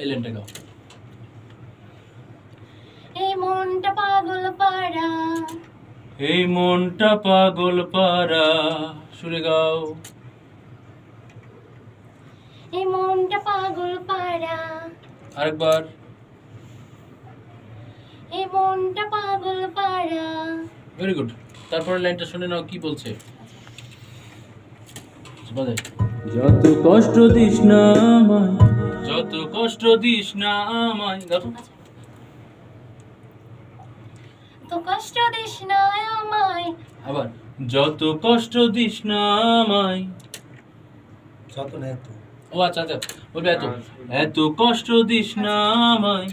এই লাইনটা গাও। এই মনটা পাগল পাড়া। এই মনটা পাগল পারা সুরে গাও। এই মনটা পাগল পাড়া। আরেকবার। এই মনটা পাগল পাড়া। ভেরি গুড তারপরে লাইনটা শুনে নাও কি বলছে। যত কষ্ট দিস না আমায় যত কষ্ট দিস না আমায়। তো কষ্ট দিস না আমায়। আবার যত কষ্ট দিস না আমায়। যত না এত। ও আচ্ছা আচ্ছা বলবে এত। এত কষ্ট দিস না আমায়।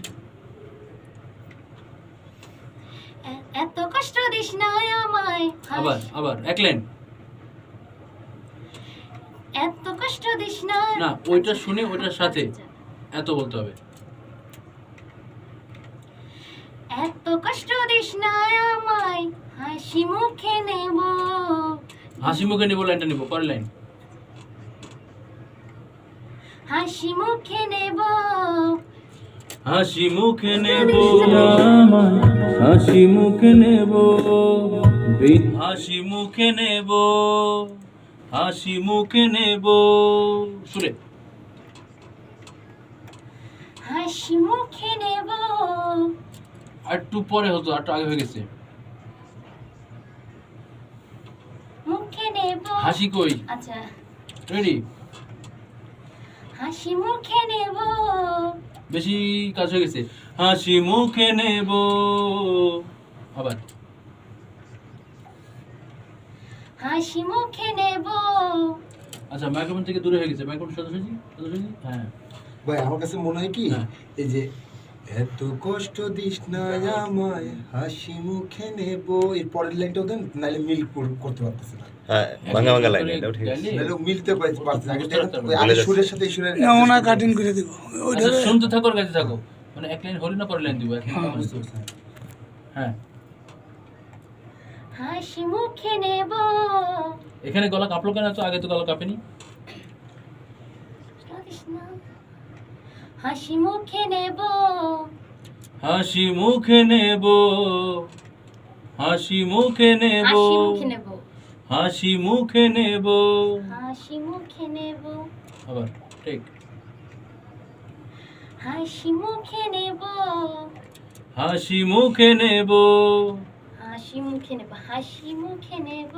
এত কষ্ট দিস না আমায়। আবার আবার এক লাইন। এত কষ্ট দিস না। না ওইটা শুনে ওইটার সাথে এত বলতে হবে। এত কষ্ট দিস না আমায় হাসি মুখে নেব। হাসি মুখে নেব লাইনটা নেব পরের লাইন। হাসি মুখে নেব। হাসি মুখে নেব। হাসি মুখে নেব। হাসি মুখে নেব। হাসি মুখে নেব। সুরে। হাসি মুখে নেব। আর একটু পরে হতো আর একটু আগে হয়ে গেছে। মুখে নেব। হাসি কই? আচ্ছা। রেডি হাসি মুখে নেব। বেশি কাজ হয়ে গেছে। হাসি মুখে নেব। আবার। হাসি মুখে নেব। আচ্ছা মাইক্রোফোন থেকে দূরে হয়ে গেছে। মাইক্রোফোন সোজাসুজি সোজাসুজি হ্যাঁ। ভাই আমার কাছে মনে হয় কি হ্যাঁ। এই যে এত কষ্ট দিস না আমায় হাসি মুখে নেব। এর পরের লাইনটাও দেন নাহলে মিল কর- করতে পারতেছে না। হ্যাঁ ভাঙা ভাঙা লাইন এটাও ঠিক আছে। নাহলে মিলতে আগে। আগে সুরের সাথে সুরের না ওনা কাটিং করে দিব। আচ্ছা শুনতে থাকো মানে এক লাইন হলে না পরে লাইন দিব। হ্যাঁ। হাসি মুখে নেব। এখানে গলা কাঁপলো কেন? তো আগে তো গলা কাঁপেনি। না। হাসি মুখে নেব। হাসি মুখে নেব। হাসি মুখে নেব। হাসি মুখে নেব। হাসি মুখে নেব। হাসি মুখে নেব। আবার ঠিক। হাসি মুখে নেব। হাসি মুখে নেব। হাসি মুখে নেব হাসি মুখে নেব